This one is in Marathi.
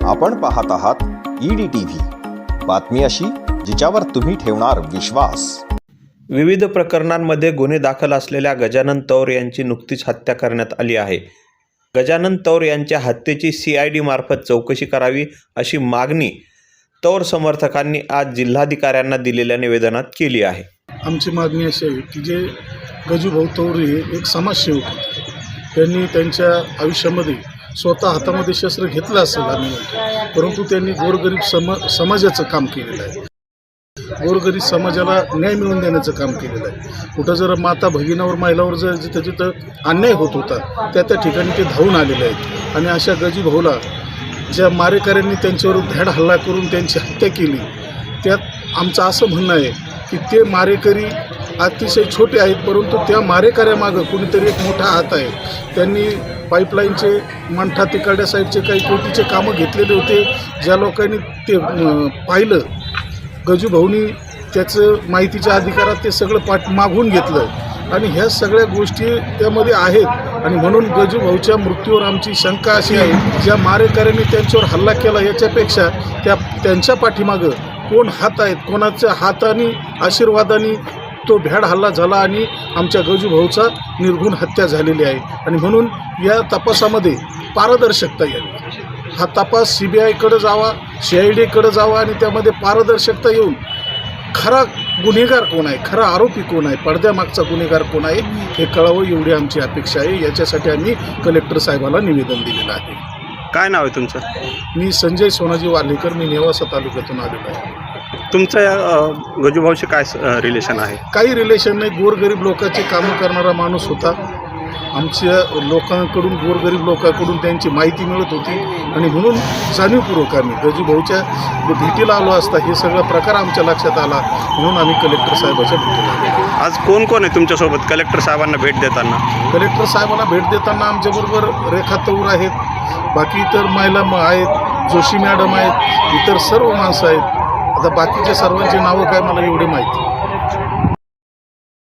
आपण पाहत आहात ईडी टी व्ही बातमी अशी जिच्यावर तुम्ही ठेवणार विश्वास. विविध प्रकरणांमध्ये गुन्हे दाखल असलेल्या गजानन तौर यांची नुकतीच हत्या करण्यात आली आहे. गजानन तौर यांच्या हत्येची सी आय डी मार्फत चौकशी करावी अशी मागणी तौर समर्थकांनी आज जिल्हाधिकाऱ्यांना दिलेल्या निवेदनात केली आहे. आमची मागणी अशी आहे की जे गजूभाऊ तौरी हे एक समाजसेवक त्यांनी त्यांच्या आयुष्यामध्ये स्वतः हातामध्ये शस्त्र घेतलं असेल आम्ही. परंतु त्यांनी गोरगरीब सम समाजाचं काम केलेलं आहे. गोरगरीब समाजाला न्याय मिळवून देण्याचं काम केलेलं आहे. कुठं जर माता भगिनावर महिलावर जर जिथं जिथं अन्याय होत होता त्या त्या ठिकाणी ते धावून आलेले आहेत. आणि अशा गजीभाऊला ज्या मारेकऱ्यांनी त्यांच्यावर धॅड हल्ला करून त्यांची हत्या केली त्यात आमचं असं म्हणणं आहे की ते मारेकरी अतिशय छोटे आहेत परंतु त्या मारेकऱ्यामागं कुणीतरी एक मोठा हात आहे. त्यांनी पाईपलाईनचे मंठा तिकडल्या साईडचे काही कोटीचे कामं घेतलेले होते. ज्या लोकांनी ते पाहिलं गजूभाऊनी त्याचं माहितीच्या अधिकारात ते सगळं पाठ मागून घेतलं. आणि ह्या सगळ्या गोष्टी त्यामध्ये आहेत. आणि म्हणून गजूभाऊच्या मृत्यूवर आमची शंका अशी आहे ज्या मारेकऱ्यांनी त्यांच्यावर हल्ला केला याच्यापेक्षा त्या त्यांच्या पाठीमागं कोण हात आहेत कोणाच्या हाताने आशीर्वादाने तो भ्याड हल्ला झाला आणि आमच्या गजू भाऊचा निर्घुण हत्या झालेली आहे. आणि म्हणून या तपासामध्ये पारदर्शकता यावी. हा तपास सी बी आयकडे जावा सी आय डीकडे जावा आणि त्यामध्ये पारदर्शकता येऊन खरा गुन्हेगार कोण आहे खरा आरोपी कोण आहे पडद्यामागचा गुन्हेगार कोण आहे हे कळावं एवढी आमची अपेक्षा आहे. याच्यासाठी आम्ही कलेक्टर साहेबाला निवेदन दिलेलं आहे. काय नाव आहे तुमचं? मी संजय सोनाजी वार्लेकर मी नेवासा तालुक्यातून आलेलो आहे. तुमचं या गजूभाऊशी काय रिलेशन आहे? काही रिलेशन नाही. गोरगरीब लोकांचे कामं करणारा माणूस होता. आमच्या लोकांकडून गोरगरीब लोकांकडून त्यांची माहिती मिळत होती. आणि म्हणून जाणीवपूर्वक आम्ही गजूभाऊच्या भेटीला आलो असता. हे सगळा प्रकार आमच्या लक्षात आला. म्हणून आम्ही कलेक्टर साहेबाच्या भेटीला आलो. आज कोण कोण आहे तुमच्यासोबत कलेक्टर साहेबांना भेट देताना? कलेक्टर साहेबांना भेट देताना आमच्याबरोबर रेखा तौर आहेत. बाकी इतर महिला आहेत जोशी मॅडम आहेत इतर सर्व माणसं आहेत. आता बाकीच्या सर्वांची नावं काय मला एवढी माहिती.